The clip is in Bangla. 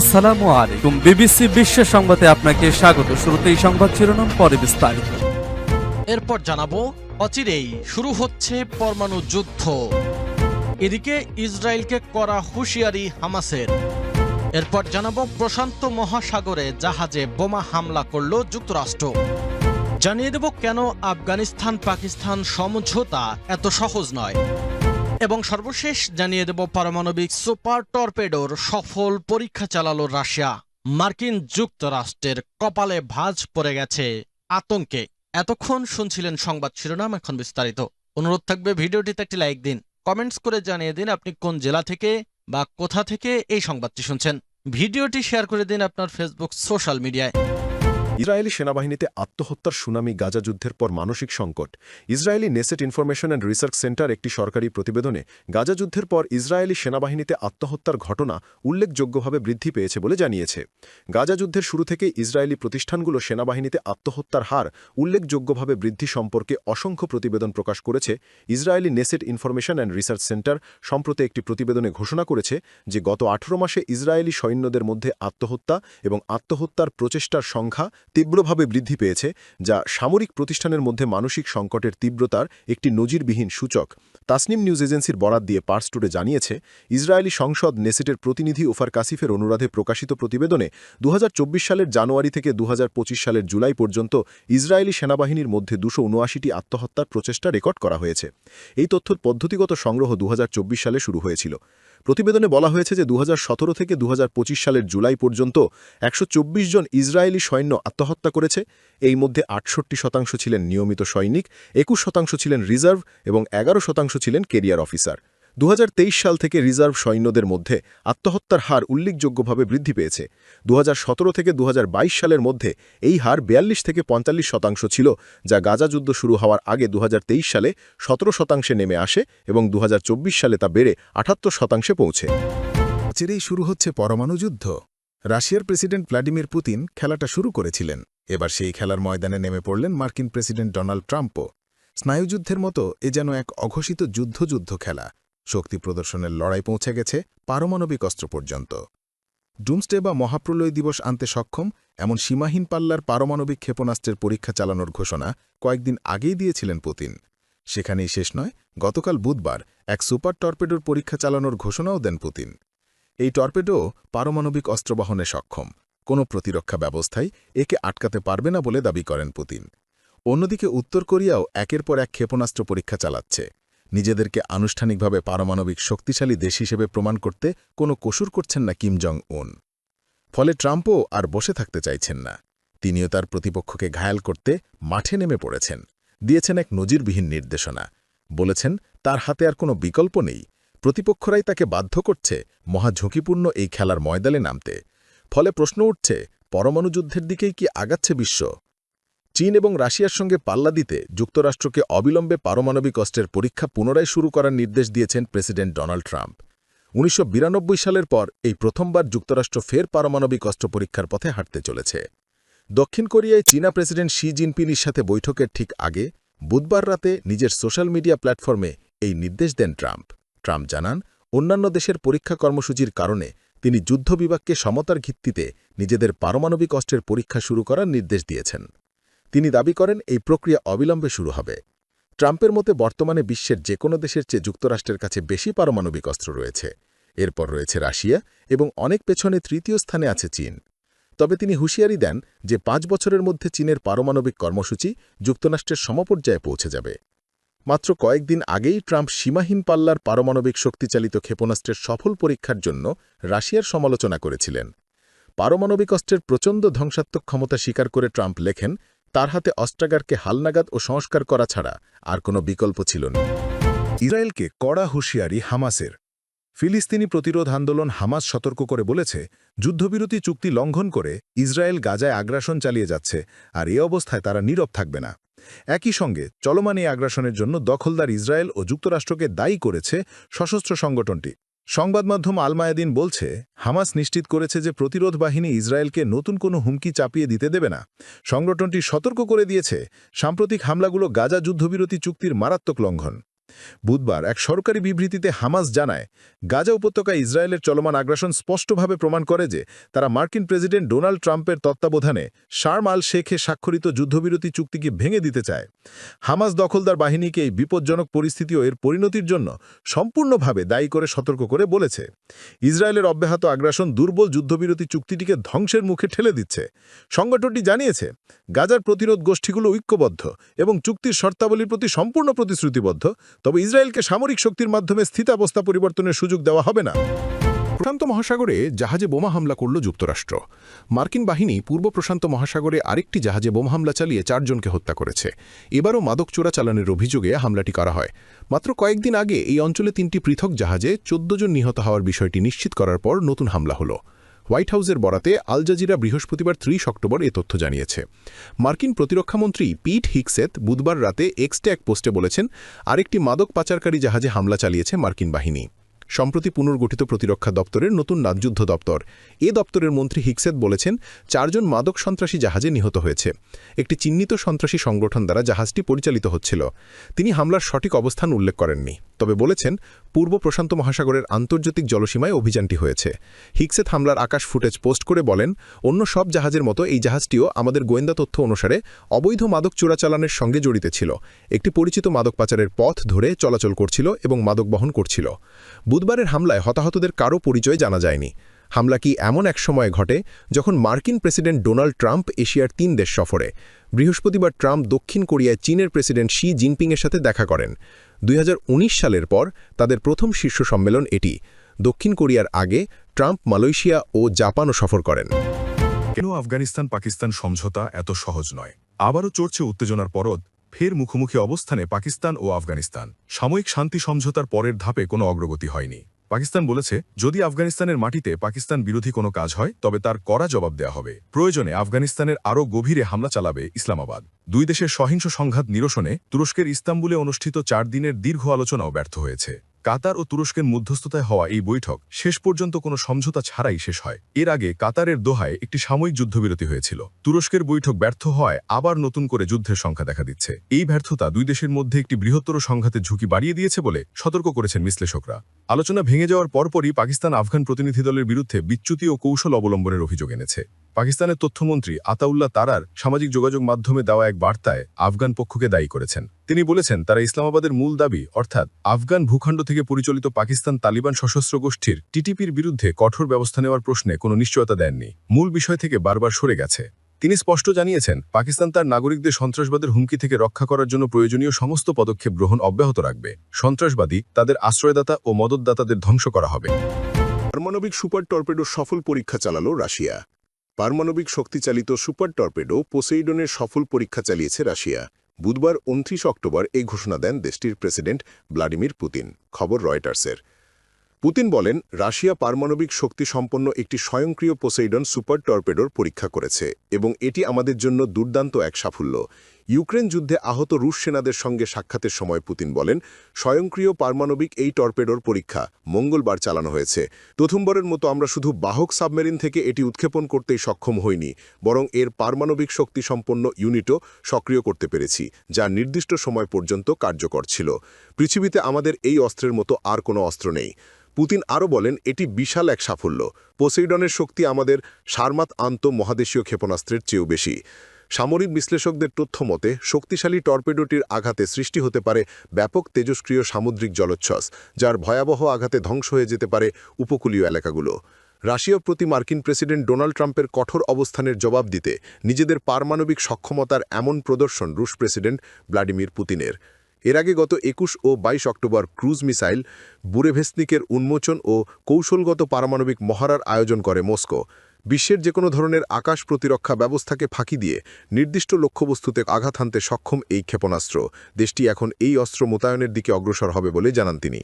আসসালামু আলাইকুম। বিবিসি বিশ্ব সংবাদে আপনাকে স্বাগত। শুরুতেই সংবাদ শিরোনাম, পরে বিস্তারিত। এরপর জানাব, অচিরেই শুরু হচ্ছে পরমাণু যুদ্ধ। এদিকে ইসরায়েলকে করা হুঁশিয়ারি হামাসের। এরপর জানাব, প্রশান্ত মহাসাগরে জাহাজে বোমা হামলা করল যুক্তরাষ্ট্র। জানিয়ে দেব, কেন আফগানিস্তান পাকিস্তান সমঝোতা এত সহজ নয়? এবং সর্বশেষ জানিয়ে দেব পারমাণবিক সুপার টর্পেডোর সফল পরীক্ষা চালালো রাশিয়া। মার্কিন যুক্তরাষ্ট্রের কপালে ভাঁজ পড়ে গেছে আতঙ্কে। এতক্ষণ শুনছিলেন সংবাদ শিরোনাম, এখন বিস্তারিত। অনুরোধ থাকবে ভিডিওটিতে একটি লাইক দিন। কমেন্টস করে জানিয়ে দিন আপনি কোন জেলা থেকে বা কোথা থেকে এই সংবাদটি শুনছেন। ভিডিওটি শেয়ার করে দিন আপনার ফেসবুক সোশ্যাল মিডিয়ায়। ইসরায়েলি সেনাবাহিনীতে আত্মহত্যার সুনামি গাজা যুদ্ধের পর মানসিক সংকট। Israeli Knesset information and research centre একটি সরকারি প্রতিবেদনে গাজা যুদ্ধের পর ইসরায়েলি সেনাবাহিনীতে আত্মহত্যার ঘটনা উল্লেখযোগ্যভাবে বৃদ্ধি পেয়েছে বলে জানিয়েছে। গাজা যুদ্ধের শুরু থেকে ইসরায়েলি প্রতিষ্ঠানগুলো সেনাবাহিনীতে আত্মহত্যার হার উল্লেখযোগ্যভাবে বৃদ্ধি সম্পর্কে অসংখ্য প্রতিবেদন প্রকাশ করেছে। Israeli Knesset information and research centre সম্প্রতি একটি প্রতিবেদনে ঘোষণা করেছে যে, গত আঠারো মাসে ইসরায়েলি সৈন্যদের মধ্যে আত্মহত্যা এবং আত্মহত্যার প্রচেষ্টার সংখ্যা তীব্রভাবে বৃদ্ধি পেয়েছে, যা সামরিক প্রতিষ্ঠানের মধ্যে মানসিক সংকটের তীব্রতার একটি নজিরবিহীন সূচক। তাসনিম নিউজ এজেন্সির বরাত দিয়ে পার্স টুডে জানিয়েছে, ইসরায়েলি সংসদ নেসেটের প্রতিনিধি ওফার কাসিফের অনুরাধে প্রকাশিত প্রতিবেদনে দু হাজার চব্বিশ সালের জানুয়ারি থেকে দু হাজার পঁচিশ সালের জুলাই পর্যন্ত ইসরায়েলি সেনাবাহিনীর মধ্যে দুশো উনআশিটি আত্মহত্যার প্রচেষ্টা রেকর্ড করা হয়েছে। এই তথ্যর পদ্ধতিগত সংগ্রহ দু হাজার চব্বিশ সালে শুরু হয়েছিল। প্রতিবেদনে বলা হয়েছে যে দুহাজার সতেরো থেকে দুহাজার পঁচিশ সালের জুলাই পর্যন্ত একশো চব্বিশ জন ইসরায়েলি সৈন্য আত্মহত্যা করেছে। এই মধ্যে আটষট্টি শতাংশ ছিলেন নিয়মিত সৈনিক, একুশ শতাংশ ছিলেন রিজার্ভ এবং এগারো শতাংশ ছিলেন কেরিয়ার অফিসার। দু হাজার তেইশ সাল থেকে রিজার্ভ সৈন্যদের মধ্যে আত্মহত্যার হার উল্লেখযোগ্যভাবে বৃদ্ধি পেয়েছে। দু হাজার সতেরো থেকে দুহাজার বাইশ সালের মধ্যে এই হার বিয়াল্লিশ থেকে পঁয়তাল্লিশ শতাংশ ছিল, যা গাজা যুদ্ধ শুরু হওয়ার আগে দু হাজার তেইশ সালে সতেরো শতাংশে নেমে আসে এবং দু হাজার চব্বিশ সালে তা বেড়ে আটাত্তর শতাংশে পৌঁছে। চিরেই শুরু হচ্ছে পরমাণু যুদ্ধ। রাশিয়ার প্রেসিডেন্ট ভ্লাদিমির পুতিন খেলাটা শুরু করেছিলেন। এবার সেই খেলার ময়দানে নেমে পড়লেন মার্কিন প্রেসিডেন্ট ডোনাল্ড ট্রাম্পও। স্নায়ুযুদ্ধের মতো এ যেন এক অঘোষিত যুদ্ধ যুদ্ধ খেলা। শক্তি প্রদর্শনের লড়াই পৌঁছে গেছে পারমাণবিক অস্ত্র পর্যন্ত। ডুমস্টে বা মহাপ্রলয় দিবস আনতে সক্ষম এমন সীমাহীন পাল্লার পারমাণবিক ক্ষেপণাস্ত্রের পরীক্ষা চালানোর ঘোষণা কয়েকদিন আগেই দিয়েছিলেন পুতিন। সেখানেই শেষ নয়, গতকাল বুধবার এক সুপার টর্পেডোর পরীক্ষা চালানোর ঘোষণাও দেন পুতিন। এই টর্পেডো পারমাণবিক অস্ত্রবহনে সক্ষম। কোনো প্রতিরক্ষা ব্যবস্থাই একে আটকাতে পারবে না বলে দাবি করেন পুতিন। অন্যদিকে উত্তর কোরিয়াও একের পর এক ক্ষেপণাস্ত্র পরীক্ষা চালাচ্ছে। নিজেদেরকে আনুষ্ঠানিকভাবে পারমাণবিক শক্তিশালী দেশ হিসেবে প্রমাণ করতে কোনো কসুর করছেন না কিম জং উন ফলে ট্রাম্পও আর বসে থাকতে চাইছেন না। তিনিও তার প্রতিপক্ষকে ঘায়াল করতে মাঠে নেমে পড়েছেন। দিয়েছেন এক নজিরবিহীন নির্দেশনা। বলেছেন, তার হাতে আর কোনো বিকল্প নেই। প্রতিপক্ষরাই তাকে বাধ্য করছে মহা ঝুঁকিপূর্ণ এই খেলার ময়দানে নামতে। ফলে প্রশ্ন উঠছে, পরমাণু যুদ্ধের দিকেই কি আগাচ্ছে বিশ্ব? চীন এবং রাশিয়ার সঙ্গে পাল্লা দিতে যুক্তরাষ্ট্রকে অবিলম্বে পারমাণবিক অস্ত্রের পরীক্ষা পুনরায় শুরু করার নির্দেশ দিয়েছেন প্রেসিডেন্ট ডোনাল্ড ট্রাম্প। উনিশশো বিরানব্বই সালের পর এই প্রথমবার যুক্তরাষ্ট্র ফের পারমাণবিক অস্ত্র পরীক্ষার পথে হাঁটতে চলেছে। দক্ষিণ কোরিয়ায় চীনা প্রেসিডেন্ট শি জিনপিংয়ের সাথে বৈঠকের ঠিক আগে বুধবার রাতে নিজের সোশ্যাল মিডিয়া প্ল্যাটফর্মে এই নির্দেশ দেন ট্রাম্প। ট্রাম্প জানান, অন্যান্য দেশের পরীক্ষা কর্মসূচির কারণে তিনি যুদ্ধ বিভাগকে সমতার ভিত্তিতে নিজেদের পারমাণবিক অস্ত্রের পরীক্ষা শুরু করার নির্দেশ দিয়েছেন। তিনি দাবি করেন এই প্রক্রিয়া অবিলম্বে শুরু হবে। ট্রাম্পের মতে বর্তমানে বিশ্বের যে কোনো দেশের চেয়ে যুক্তরাষ্ট্রের কাছে বেশি পারমাণবিক অস্ত্র রয়েছে। এরপর রয়েছে রাশিয়া এবং অনেক পেছনে তৃতীয় স্থানে আছে চীন। তবে তিনি হুঁশিয়ারি দেন যে পাঁচ বছরের মধ্যে চীনের পারমাণবিক কর্মসূচি যুক্তরাষ্ট্রের সমপর্যায়ে পৌঁছে যাবে। মাত্র কয়েকদিন আগেই ট্রাম্প সীমাহীন পাল্লার পারমাণবিক শক্তিচালিত ক্ষেপণাস্ত্রের সফল পরীক্ষার জন্য রাশিয়ার সমালোচনা করেছিলেন। পারমাণবিক অস্ত্রের প্রচণ্ড ধ্বংসাত্মক ক্ষমতা স্বীকার করে ট্রাম্প লেখেন তার হাতে অস্ট্রাগারকে হালনাগাদ ও সংস্কার করা ছাড়া আর কোনো বিকল্প ছিল না। ইসরায়েলকে কড়া হুঁশিয়ারি হামাসের। ফিলিস্তিনি প্রতিরোধ আন্দোলন হামাস সতর্ক করে বলেছে, যুদ্ধবিরতি চুক্তি লঙ্ঘন করে ইসরায়েল গাজায় আগ্রাসন চালিয়ে যাচ্ছে আর এ অবস্থায় তারা নীরব থাকবে না। একই সঙ্গে চলমান এই আগ্রাসনের জন্য দখলদার ইসরায়েল ও যুক্তরাষ্ট্রকে দায়ী করেছে সশস্ত্র সংগঠনটি। সংবাদ মাধ্যম আলমায়াদিন বলছে, হামাস নিশ্চিত করেছে যে প্রতিরোধ বাহিনী ইসরায়েলকে নতুন কোনো হুমকি চাপিয়ে দিতে দেবে না। সংগঠনটি সতর্ক করে দিয়েছে, সাম্প্রতিক হামলাগুলো গাজা যুদ্ধবিরতি চুক্তির মারাত্মক লঙ্ঘন। বুধবার এক সরকারি বিবৃতিতে হামাস জানায়, গাজা উপত্যকায় ইসরায়েলের চলমান আগ্রাসন স্পষ্টভাবে প্রমাণ করে যে তারা মার্কিন প্রেসিডেন্ট ডোনাল্ড ট্রাম্পের তত্ত্বাবধানে শার্ম আল শেখে স্বাক্ষরিত যুদ্ধবিরতি চুক্তিকে ভেঙে দিতে চায়। হামাস দখলদার বাহিনীকে এই বিপজ্জনক পরিস্থিতি ও এর পরিণতির জন্য সম্পূর্ণভাবে দায়ী করে সতর্ক করে বলেছে। ইসরায়েলের অব্যাহত আগ্রাসন দুর্বল যুদ্ধবিরতি চুক্তিটিকে ধ্বংসের মুখে ঠেলে দিচ্ছে। সংগঠনটি জানিয়েছে, গাজার প্রতিরোধ গোষ্ঠীগুলো ঐক্যবদ্ধ এবং চুক্তির শর্তাবলীর প্রতি সম্পূর্ণ প্রতিশ্রুতিবদ্ধ তবে ইসরায়েলকে সামরিক শক্তির মাধ্যমে স্থিতাবস্থা পরিবর্তনের সুযোগ দেওয়া হবে না। প্রশান্ত মহাসাগরে জাহাজে বোমা হামলা করল যুক্তরাষ্ট্র। মার্কিন বাহিনী পূর্ব প্রশান্ত মহাসাগরে আরেকটি জাহাজে বোমা হামলা চালিয়ে চারজনকে হত্যা করেছে। এবারও মাদক চোরাচালানের অভিযোগে হামলাটি করা হয়। মাত্র কয়েকদিন আগে এই অঞ্চলে তিনটি পৃথক জাহাজে চোদ্দ জন নিহত হওয়ার বিষয়টি নিশ্চিত করার পর নতুন হামলা হলো। হোয়াইট হাউসের বরাতে আল জাজিরা বৃহস্পতিবার ত্রিশ অক্টোবর এ তথ্য জানিয়েছে। মার্কিন প্রতিরক্ষামন্ত্রী পিট হিকসেত বুধবার রাতে এক্সটে এক পোস্টে বলেছেন, আরেকটি মাদক পাচারকারী জাহাজে হামলা চালিয়েছে মার্কিন বাহিনী। সম্প্রতি পুনর্গঠিত প্রতিরক্ষা দপ্তরের নতুন নাকযুদ্ধ দপ্তর। এ দপ্তরের মন্ত্রী হিকসেত বলেছেন, চারজন মাদক সন্ত্রাসী জাহাজে নিহত হয়েছে। একটি চিহ্নিত সন্ত্রাসী সংগঠন দ্বারা জাহাজটি পরিচালিত হচ্ছিল। তিনি হামলার সঠিক অবস্থান উল্লেখ করেননি। তবে বলেছেন, পূর্ব প্রশান্ত মহাসাগরের আন্তর্জাতিক জলসীমায় অভিযানটি হয়েছে। হিকসেত হামলার আকাশ ফুটেজ পোস্ট করে বলেন, অন্য সব জাহাজের মতো এই জাহাজটিও আমাদের গোয়েন্দা তথ্য অনুসারে অবৈধ মাদক চোরাচালানের সঙ্গে জড়িত ছিল। একটি পরিচিত মাদক পাচারের পথ ধরে চলাচল করছিল এবং মাদক বহন করছিল। বুধবারের হামলায় হতাহতদের কারও পরিচয় জানা যায়নি। হামলা কি এমন এক সময়ে ঘটে যখন মার্কিন প্রেসিডেন্ট ডোনাল্ড ট্রাম্প এশিয়ার তিন দেশ সফরে? বৃহস্পতিবার ট্রাম্প দক্ষিণ কোরিয়ায় চীনের প্রেসিডেন্ট শি জিনপিংয়ের সাথে দেখা করেন। দুই হাজার উনিশ সালের পর তাদের প্রথম শীর্ষ সম্মেলন এটি। দক্ষিণ কোরিয়ার আগে ট্রাম্প মালয়েশিয়া ও জাপানও সফর করেন। কেন আফগানিস্তান পাকিস্তান সমঝোতা এত সহজ নয়? আবারও চড়ছে উত্তেজনার পরদ, ফের মুখোমুখি অবস্থানে পাকিস্তান ও আফগানিস্তান। সাময়িক শান্তি সমঝোতার পরের ধাপে কোনো অগ্রগতি হয়নি। পাকিস্তান বলেছে, যদি আফগানিস্তানের মাটিতে পাকিস্তান বিরোধী কোনো কাজ হয়, তবে তার কড়া জবাব দেয়া হবে। প্রয়োজনে আফগানিস্তানের আরও গভীরে হামলা চালাবে ইসলামাবাদ। দুই দেশের সহিংস সংঘাত নিরসনে তুরস্কের ইস্তাম্বুলে অনুষ্ঠিত চার দিনের দীর্ঘ আলোচনাও ব্যর্থ হয়েছে। কাতার ও তুরস্কের মধ্যস্থতায় হওয়া এই বৈঠক শেষ পর্যন্ত কোনো সমঝোতা ছাড়াই শেষ হয়। এর আগে কাতারের দোহায় একটি সাময়িক যুদ্ধবিরতি হয়েছিল। তুরস্কের বৈঠক ব্যর্থ হওয়ায় আবার নতুন করে যুদ্ধের সংখ্যা দেখা দিচ্ছে। এই ব্যর্থতা দুই দেশের মধ্যে একটি বৃহত্তর সংঘাতের ঝুঁকি বাড়িয়ে দিয়েছে বলে সতর্ক করেছেন বিশ্লেষকরা। আলোচনা ভেঙে যাওয়ার পরপরই পাকিস্তান আফগান প্রতিনিধি দলের বিরুদ্ধে বিচ্যুতি ও কৌশল অবলম্বনের অভিযোগ এনেছে। পাকিস্তানের তথ্যমন্ত্রী আতাউল্লাহ তারার সামাজিক যোগাযোগ মাধ্যমে দেওয়া এক বার্তায় আফগান পক্ষকে দায়ী করেছেন। তিনি বলেছেন, তারা ইসলামাবাদের মূল দাবি, অর্থাৎ আফগান ভূখণ্ড থেকে পরিচালিত পাকিস্তান তালিবান সশস্ত্র গোষ্ঠীর টিটিপির বিরুদ্ধে কঠোর ব্যবস্থা নেওয়ার প্রশ্নে কোনো নিশ্চয়তা দেননি। মূল বিষয় থেকে বারবার সরে গেছে। তিনি স্পষ্ট জানিয়েছেন, পাকিস্তান তার নাগরিকদের সন্ত্রাসবাদের হুমকি থেকে রক্ষা করার জন্য প্রয়োজনীয় সমস্ত পদক্ষেপ গ্রহণ অব্যাহত রাখবে। সন্ত্রাসবাদী তাদের আশ্রয়দাতা ও মদতদাতাদের ধ্বংস করা হবে। পারমাণবিক সুপার টর্পেডোর সফল পরীক্ষা চালালো রাশিয়া। পারমাণবিক শক্তিচালিত সুপার টর্পেডো পোসেইডনের সফল পরীক্ষা চালিয়েছে রাশিয়া। বুধবার উনত্রিশ অক্টোবর এই ঘোষণা দেন দেশটির প্রেসিডেন্ট ভ্লাদিমির পুতিন, খবর রয়টার্সের। পুতিন বলেন, রাশিয়া পারমাণবিক শক্তি সম্পন্ন একটি স্বয়ংক্রিয় পোসেইডন সুপার টর্পেডোর পরীক্ষা করেছে এবং এটি আমাদের জন্য দুর্দান্ত এক সাফল্য। ইউক্রেন যুদ্ধে আহত রুশ সেনাদের সঙ্গে সাক্ষাতের সময় পুতিন বলেন, স্বয়ংক্রিয় পারমাণবিক এই টর্পেডোর পরীক্ষা মঙ্গলবার চালানো হয়েছে। প্রথমবারের মতো আমরা শুধু বাহক সাবমেরিন থেকে এটি উৎক্ষেপণ করতেই সক্ষম হইনি, বরং এর পারমাণবিক শক্তি সম্পন্ন ইউনিটও সক্রিয় করতে পেরেছি, যা নির্দিষ্ট সময় পর্যন্ত কার্যকর ছিল। পৃথিবীতে আমাদের এই অস্ত্রের মতো আর কোনো অস্ত্র নেই। পুতিন আরও বলেন, এটি বিশাল এক সাফল্য। পোসেইডনের শক্তি আমাদের সারমাত আন্ত মহাদেশীয় ক্ষেপণাস্ত্রের চেয়েও বেশি। সামরিক বিশ্লেষকদের তথ্য মতে, শক্তিশালী টর্পেডোটির আঘাতে সৃষ্টি হতে পারে ব্যাপক তেজস্ক্রিয় সামুদ্রিক জলোচ্ছ্বাস, যার ভয়াবহ আঘাতে ধ্বংস হয়ে যেতে পারে উপকূলীয় এলাকাগুলো। রাশিয়ার প্রতি মার্কিন প্রেসিডেন্ট ডোনাল্ড ট্রাম্পের কঠোর অবস্থানের জবাব দিতে নিজেদের পারমাণবিক সক্ষমতার এমন প্রদর্শন রুশ প্রেসিডেন্ট ভ্লাদিমির পুতিনের। এর আগে গত একুশ ও ২২ অক্টোবর ক্রুজ মিসাইল, বুরেভেসনিকের উন্মোচন ও কৌশলগত পারমাণবিক মহড়ার আয়োজন করে মস্কো। বিশ্বের যে কোনো ধরনের আকাশ প্রতিরক্ষা ব্যবস্থাকে ফাঁকি দিয়ে নির্দিষ্ট লক্ষ্যবস্তুতে আঘাত হানতে সক্ষম এই ক্ষেপণাস্ত্র। দেশটি এখন এই অস্ত্র মোতায়েনের দিকে অগ্রসর হবে বলে জানান তিনি।